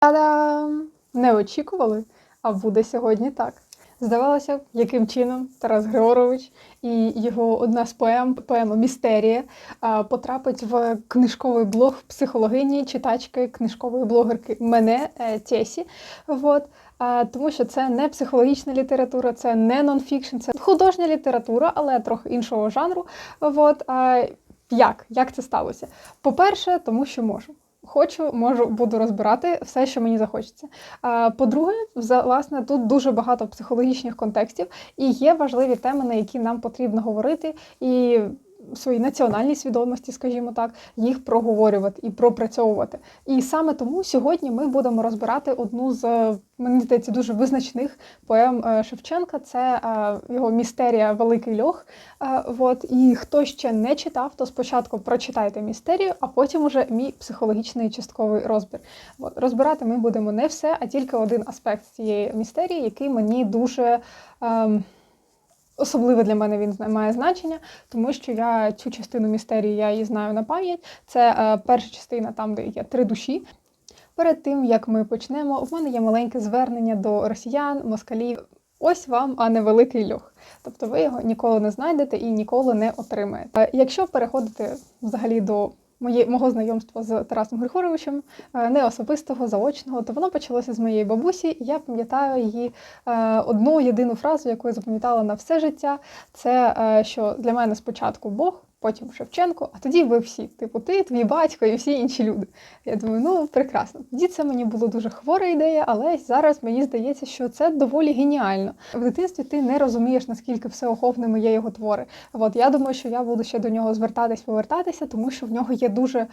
Та-дам! Не очікували, а буде сьогодні так. Здавалося б, яким чином Тарас Григорович і його одна з поем, поема Містерія, потрапить в книжковий блог психологині, читачки, книжкової блогерки мене е, Тесі. Вот. А, Тому що це не психологічна література, це не нонфікшн, це художня література, але трохи іншого жанру. Вот. Як? Як це сталося? По-перше, тому що можу. Хочу, можу, буду розбирати все, що мені захочеться. По-друге, власне, тут дуже багато психологічних контекстів, і є важливі теми, на які нам потрібно говорити, і своїй національній свідомості, скажімо так, їх проговорювати і пропрацьовувати. І саме тому сьогодні ми будемо розбирати одну з мені здається дуже визначних поем е, Шевченка. Це е, його містерія Великий льох. Е, Вот. І хто ще не читав, то спочатку прочитайте містерію, а потім уже мій психологічний частковий розбір. От. Розбирати ми будемо не все, а тільки один аспект цієї містерії, який мені дуже. Ем, Особливо для мене він має значення, тому що я цю частину містерії я її знаю на пам'ять. Це е, перша частина, там, де є три душі. Перед тим як ми почнемо, в мене є маленьке звернення до росіян, москалів. Ось вам, а не великий льох. Тобто ви його ніколи не знайдете і ніколи не отримаєте. Е, Якщо переходити взагалі до моє, мого знайомства з Тарасом Григоровичем, е, не особистого, заочного, то воно почалося з моєї бабусі. І я пам'ятаю її е, одну єдину фразу, яку я запам'ятала на все життя. Це е, що для мене спочатку Бог, потім Шевченко, а тоді ви всі. Типу, ти, твій батько і всі інші люди. Я думаю, ну прекрасно. Тоді це мені було дуже хвора ідея, але зараз мені здається, що це доволі геніально. В дитинстві ти не розумієш, наскільки всеохопними є його твори. От я думаю, що я буду ще до нього звертатись, повертатися, тому що в нього є дуже е,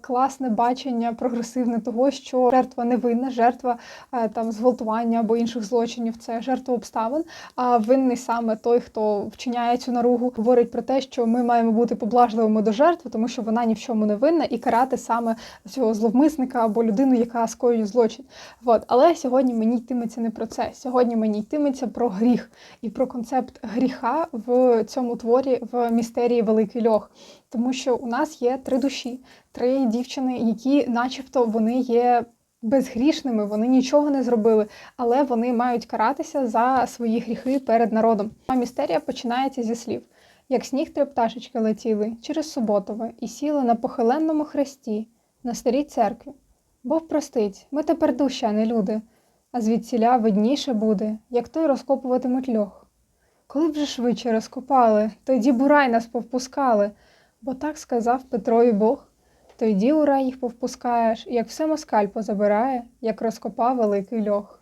класне бачення, прогресивне того, що жертва невинна, жертва е, там зґвалтування або інших злочинів, це жертва обставин. А винний саме той, хто вчиняє цю наругу, говорить про те, що ми маємо бути поблажливими до жертви, тому що вона ні в чому не винна, і карати саме цього зловмисника або людину, яка скоює злочин. От. Але сьогодні мені йтиметься не про це. Сьогодні мені йтиметься про гріх і про концепт гріха в цьому творі в містерії Великий Льох. Тому що у нас є три душі, три дівчини, які, начебто, вони є. Безгрішними, вони нічого не зробили, але вони мають каратися за свої гріхи перед народом. А містерія починається зі слів: як сніг три пташечки летіли через Суботове і сіли на похиленному хресті, на старій церкві. Бог простить, ми тепер душі, а не люди, а звідсіля видніше буде, як той розкопуватимуть льох. Коли б вже швидше розкопали, тоді бурай нас повпускали, бо так сказав Петрові Бог. Тоді у їх повпускаєш, як все москаль позабирає, як розкопав великий льох.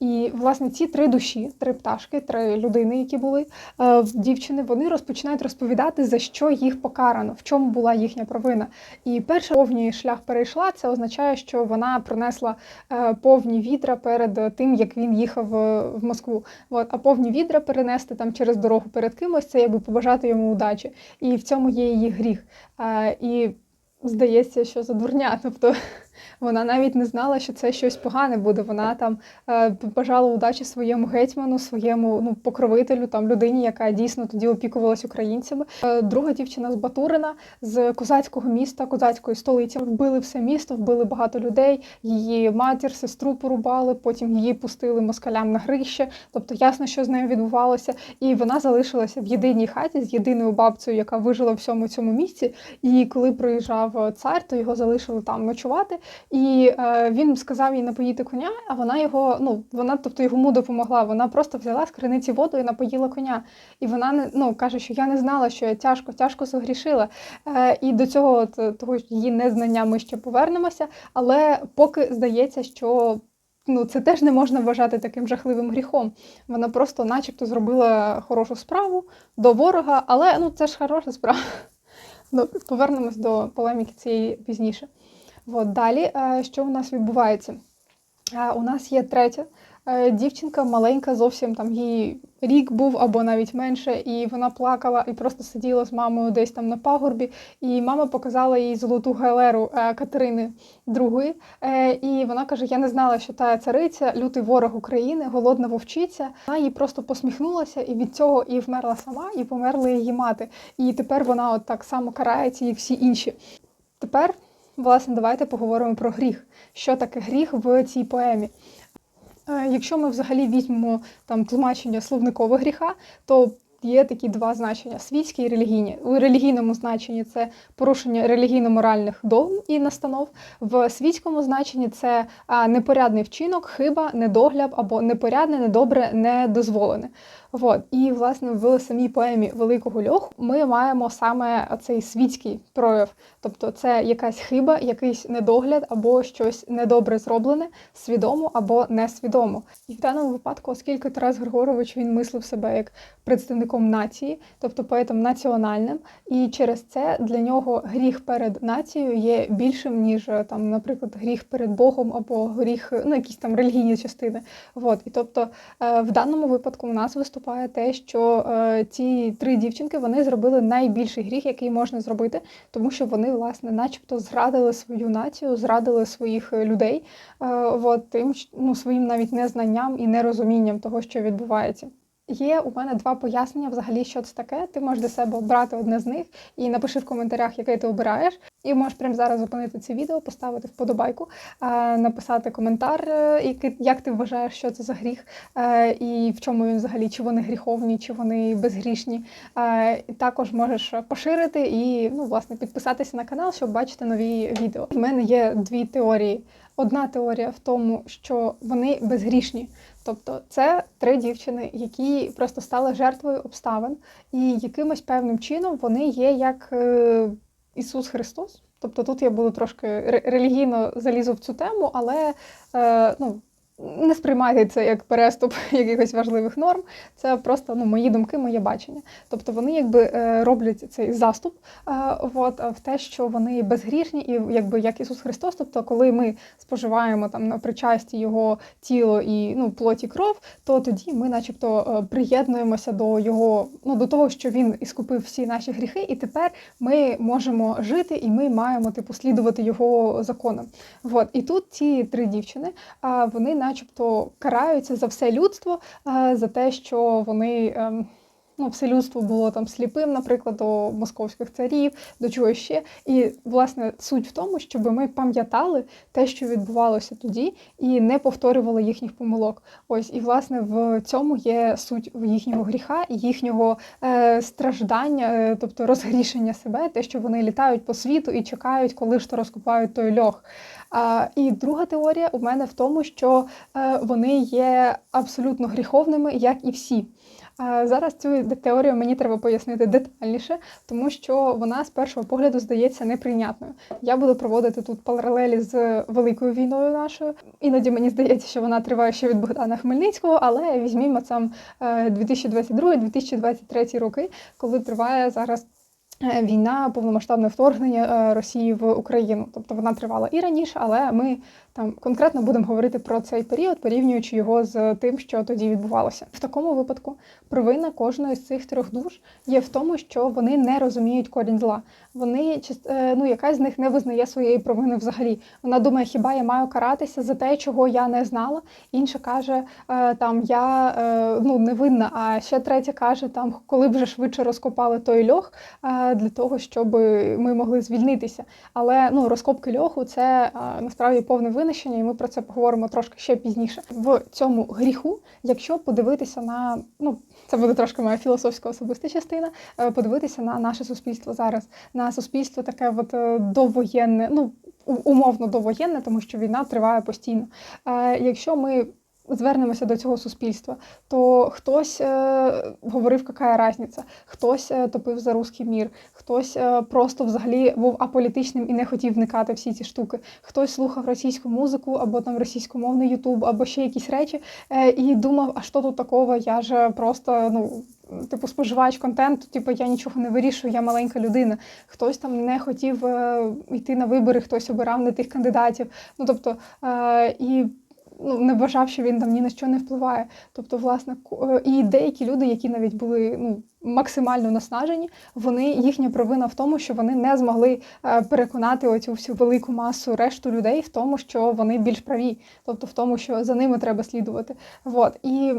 І, власне, ці три душі, три пташки, три людини, які були е, в дівчини, вони розпочинають розповідати, за що їх покарано, в чому була їхня провина. І перше повній шлях перейшла, це означає, що вона пронесла е, повні відра перед тим, як він їхав е, в Москву. От, а повні відра перенести там через дорогу перед кимось, це якби побажати йому удачі. І в цьому є її гріх. Е, і здається, що за дурня. Тобто вона навіть не знала, що це щось погане буде. Вона там е, бажала удачі своєму гетьману, своєму ну, покровителю, там людині, яка дійсно тоді опікувалась українцями. Е, друга дівчина з Батурина, з козацького міста, козацької столиці. Вбили все місто, вбили багато людей. Її матір, сестру порубали, потім її пустили москалям на грище. Тобто ясно, що з нею відбувалося. І вона залишилася в єдиній хаті з єдиною бабцею, яка вижила в всьому цьому місці. І коли приїжджав цар, то його залишили там ночувати. І е, він сказав їй напоїти коня, а вона його, ну вона, тобто йому допомогла. Вона просто взяла з криниці воду і напоїла коня. І вона ну каже, що я не знала, що я тяжко, тяжко зогрішила. Е, і до цього от, е, того її незнання ми ще повернемося. Але поки здається, що. Ну, це теж не можна вважати таким жахливим гріхом. Вона просто, начебто, зробила хорошу справу до ворога, але ну це ж хороша справа. Ну, повернемось до полеміки цієї пізніше. От, далі, е, що у нас відбувається? Е, У нас є третя е, дівчинка, маленька, зовсім там їй рік був або навіть менше, і вона плакала і просто сиділа з мамою десь там на пагорбі. І мама показала їй золоту галеру Катерини II. І вона каже: Я не знала, що та цариця, лютий ворог України, голодна вовчиця. Вона їй просто посміхнулася, і від цього і вмерла сама, і померла її мати. І тепер вона от так само карається, як всі інші. Тепер власне, давайте поговоримо про гріх. Що таке гріх в цій поемі? Е, Якщо ми взагалі візьмемо там тлумачення словникового гріха, то є такі два значення: світські і релігійні. У релігійному значенні це порушення релігійно-моральних догм і настанов. В світському значенні це непорядний вчинок, хиба, недогляд або непорядне, недобре, недозволене. Вот. І, власне, в самій поемі Великого льоху ми маємо саме цей світський прояв. Тобто це якась хиба, якийсь недогляд або щось недобре зроблене, свідомо або несвідомо. І в даному випадку, оскільки Тарас Григорович він мислив себе як представником нації, тобто поетом національним, і через це для нього гріх перед нацією є більшим, ніж там, наприклад, гріх перед Богом або гріх, ну якісь там релігійні частини. Вот. І тобто е, в даному випадку у нас виступає те, що е, ці три дівчинки вони зробили найбільший гріх, який можна зробити, тому що вони, власне, начебто зрадили свою націю, зрадили своїх е, людей, е, от, тим, ну, своїм навіть незнанням і нерозумінням того, що відбувається. Є у мене два пояснення взагалі, що це таке. Ти можеш для себе обрати одне з них і напиши в коментарях, яке ти обираєш. І можеш прямо зараз зупинити це відео, поставити вподобайку, е, написати коментар, е, як ти вважаєш, що це за гріх, е, і в чому він взагалі, чи вони гріховні, чи вони безгрішні. Також можеш поширити і ну, власне підписатися на канал, щоб бачити нові відео. У мене є дві теорії. Одна теорія в тому, що вони безгрішні. Тобто це три дівчини, які просто стали жертвою обставин, і якимось певним чином вони є як е, Ісус Христос. Тобто тут я буду трошки ре- релігійно залізу в цю тему, але е, ну, не сприймайте це як переступ якихось важливих норм. Це просто ну, мої думки, моє бачення. Тобто вони якби е, роблять цей заступ е, от, в те, що вони безгрішні, і якби як Ісус Христос. Тобто, коли ми споживаємо там на причасті його тіло і ну, плоті кров, то тоді ми, начебто, е, приєднуємося до його, ну до того, що він іскупив всі наші гріхи, і тепер ми можемо жити, і ми маємо типу слідувати його законам. От. І тут ці три дівчини, вони, начебто, караються за все людство, за те, що вони. ем, Ну, все людство було там сліпим, наприклад, до московських царів, до чого ще. І власне суть в тому, щоб ми пам'ятали те, що відбувалося тоді, і не повторювали їхніх помилок. Ось і власне в цьому є суть їхнього гріха, і їхнього е, страждання, е, тобто розгрішення себе, те, що вони літають по світу і чекають, коли ж то розкопають той льох. І друга теорія у мене в тому, що е, вони є абсолютно гріховними, як і всі. Зараз цю теорію мені треба пояснити детальніше, тому що вона з першого погляду здається неприйнятною. Я буду проводити тут паралелі з великою війною нашою. Іноді мені здається, що вона триває ще від Богдана Хмельницького, але візьмімо там е, 2022-2023 роки, коли триває зараз. Е, Війна, повномасштабне вторгнення е, Росії в Україну, тобто вона тривала і раніше, але ми там конкретно будемо говорити про цей період, порівнюючи його з тим, що тоді відбувалося. В такому випадку провина кожної з цих трьох душ є в тому, що вони не розуміють корінь зла. Вони е, ну, якась з них не визнає своєї провини взагалі. Вона думає, хіба я маю каратися за те, чого я не знала. Інша каже, е, там я е, ну не винна. А ще третя каже, там коли б вже швидше розкопали той льох для того, щоб ми могли звільнитися. Але ну розкопки льоху це насправді повне винищення, і ми про це поговоримо трошки ще пізніше. В цьому гріху, якщо подивитися на ну. Це буде трошки моя філософська особиста частина. е, Подивитися на наше суспільство зараз, на суспільство таке от е, довоєнне, ну умовно довоєнне, тому що війна триває постійно. Е, Якщо ми звернемося до цього суспільства, то хтось е, говорив, яка різниця, хтось е, топив за руський мір, хтось е, просто взагалі був аполітичним і не хотів вникати всі ці штуки. Хтось слухав російську музику або там російськомовний Ютуб, або ще якісь речі, е, і думав, а що тут такого? Я ж просто ну. Типу, споживач контенту, типу, я нічого не вирішую, я маленька людина. Хтось там не хотів е, йти на вибори, хтось обирав не тих кандидатів. Ну тобто, е, і ну, не вважав, що він там ні на що не впливає. Тобто, власне, е, і деякі люди, які навіть були ну, максимально наснажені, вони їхня провина в тому, що вони не змогли е, переконати оцю всю велику масу решту людей в тому, що вони більш праві, тобто в тому, що за ними треба слідувати. Вот. І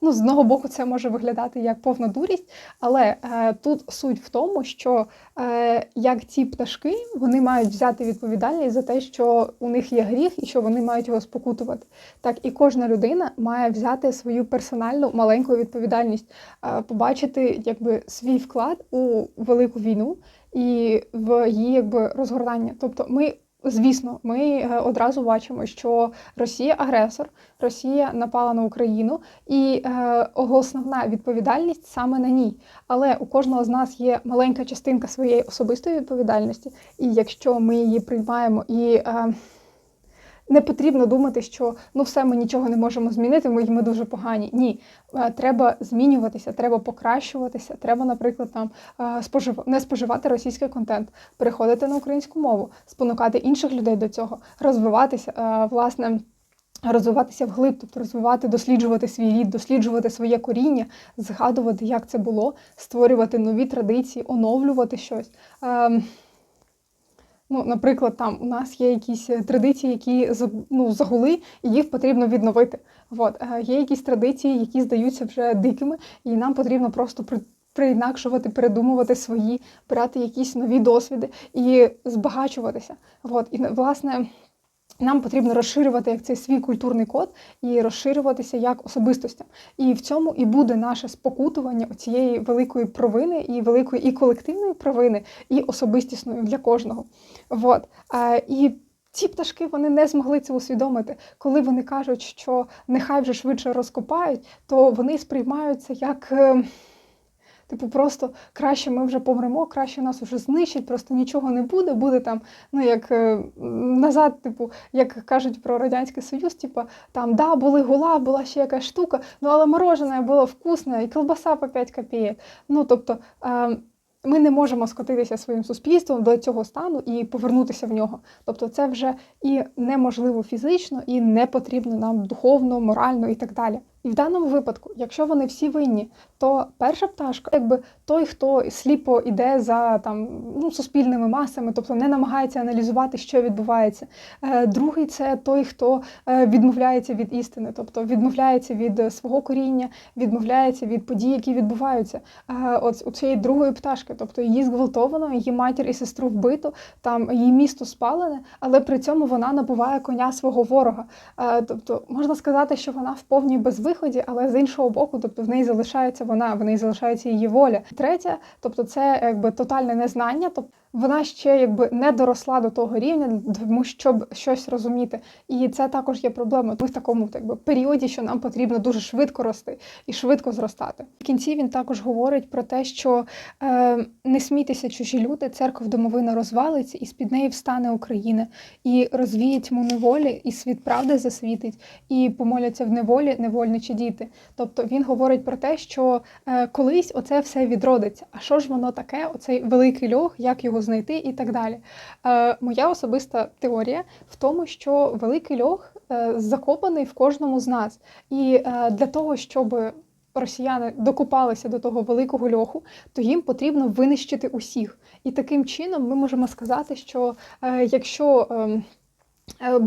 ну, з одного боку, це може виглядати як повна дурість, але е, тут суть в тому, що е, як ці пташки вони мають взяти відповідальність за те, що у них є гріх і що вони мають його спокутувати. Так і кожна людина має взяти свою персональну маленьку відповідальність, е, побачити якби свій вклад у велику війну і в її якби розгортання. Тобто, ми. Звісно, ми е, одразу бачимо, що Росія агресор, Росія напала на Україну, і е, основна відповідальність саме на ній. Але у кожного з нас є маленька частинка своєї особистої відповідальності, і якщо ми її приймаємо і е, не потрібно думати, що ну все, ми нічого не можемо змінити, ми, ми дуже погані. Ні, Е, треба змінюватися, треба покращуватися. Треба, наприклад, там е, спожив... не споживати російський контент, переходити на українську мову, спонукати інших людей до цього, розвиватися, е, власне. Розвиватися вглиб, тобто розвивати, досліджувати свій рід, досліджувати своє коріння, згадувати, як це було, створювати нові традиції, оновлювати щось. Ну, наприклад, там у нас є якісь е, традиції, які ну, загули, і їх потрібно відновити. От. Е, є якісь традиції, які здаються вже дикими, і нам потрібно просто при. Приінакшувати, передумувати свої, брати якісь нові досвіди і збагачуватися. От. І власне нам потрібно розширювати як цей свій культурний код і розширюватися як особистостям. І в цьому і буде наше спокутування цієї великої провини, і великої і колективної провини, і особистісної для кожного. От. І ці пташки вони не змогли це усвідомити. Коли вони кажуть, що нехай вже швидше розкопають, то вони сприймаються як. Типу, просто краще ми вже помремо, краще нас вже знищать, просто нічого не буде. Буде там, ну як е, назад, типу, як кажуть про Радянський Союз, типу, там да, були гула, була ще якась штука, ну але морожене було вкусне, і колбаса по 5 копійок. Ну тобто. Е, ми не можемо скотитися своїм суспільством до цього стану і повернутися в нього. Тобто, це вже і неможливо фізично, і не потрібно нам духовно, морально і так далі. І в даному випадку, якщо вони всі винні, то перша пташка, якби той, хто сліпо йде за там ну, суспільними масами, тобто не намагається аналізувати, що відбувається. Е, другий це той, хто е, відмовляється від істини, тобто відмовляється від свого коріння, відмовляється від подій, які відбуваються. Е, от у цієї другої пташки, тобто її зґвалтовано, її матір і сестру вбито, там її місто спалене, але при цьому вона набуває коня свого ворога. Тобто можна сказати, що вона в повній безвиході, виході, але з іншого боку, тобто в неї залишається вона, в неї залишається її воля. Третє, тобто, це якби тотальне незнання. Тобто вона ще якби не доросла до того рівня, тому щоб щось розуміти. І це також є проблема. Ми в такому якби, періоді, що нам потрібно дуже швидко рости і швидко зростати. В кінці він також говорить про те, що е, не смійтеся чужі люди, церков домовина розвалиться, і з під неї встане Україна, і розвіє тьму неволі, і світ правди засвітить, і помоляться в неволі невольничі діти. Тобто він говорить про те, що е, колись оце все відродиться. А що ж воно таке? Оцей великий льох, як його знайти і так далі. Е, Моя особиста теорія в тому, що великий льох е, закопаний в кожному з нас. І е, для того, щоб росіяни докупалися до того великого льоху, то їм потрібно винищити усіх. І таким чином ми можемо сказати, що е, якщо е, Е,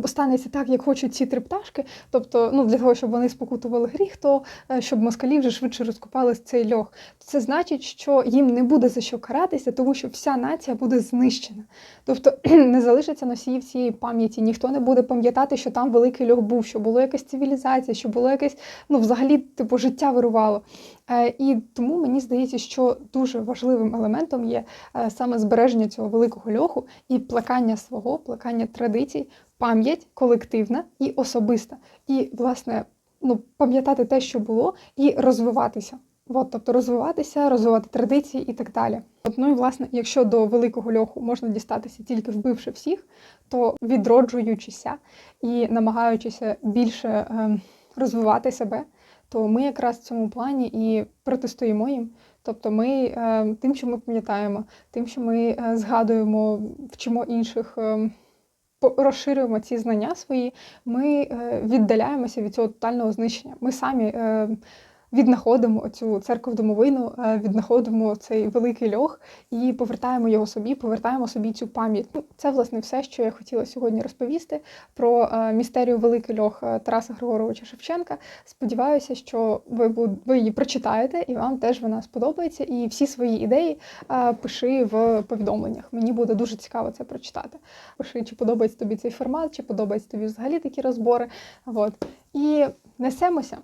станеться так, як хочуть ці три пташки, тобто ну, для того, щоб вони спокутували гріх, то е, щоб москалі вже швидше розкопали цей льох. Це значить, що їм не буде за що каратися, тому що вся нація буде знищена. Тобто не залишиться носіїв цієї пам'яті, ніхто не буде пам'ятати, що там великий льох був, що було якась цивілізація, що було якесь ну, взагалі типу, життя вирувало. Е, і тому мені здається, що дуже важливим елементом є саме збереження цього великого льоху і плекання свого, плекання традицій пам'ять колективна і особиста. І, власне, ну, пам'ятати те, що було, і розвиватися. От, тобто розвиватися, розвивати традиції і так далі. От, ну і власне, якщо до великого льоху можна дістатися тільки вбивши всіх, то відроджуючися і намагаючися більше е, розвивати себе, то ми якраз в цьому плані і протистоїмо їм. Тобто ми е, тим, що ми пам'ятаємо, тим, що ми е, згадуємо, вчимо інших. Е, розширюємо ці знання свої, ми е, віддаляємося від цього тотального знищення. Ми самі е, віднаходимо цю церкву домовину, е, віднаходимо цей великий льох і повертаємо його собі, повертаємо собі цю пам'ять. Ну, це власне все, що я хотіла сьогодні розповісти про е, містерію Великий льох е, Тараса Григоровича Шевченка. Сподіваюся, що ви ви її прочитаєте і вам теж вона сподобається. І всі свої ідеї пиши в повідомленнях. Мені буде дуже цікаво це прочитати. Пиши, чи подобається тобі цей формат, чи подобається тобі взагалі такі розбори. От. І несемося.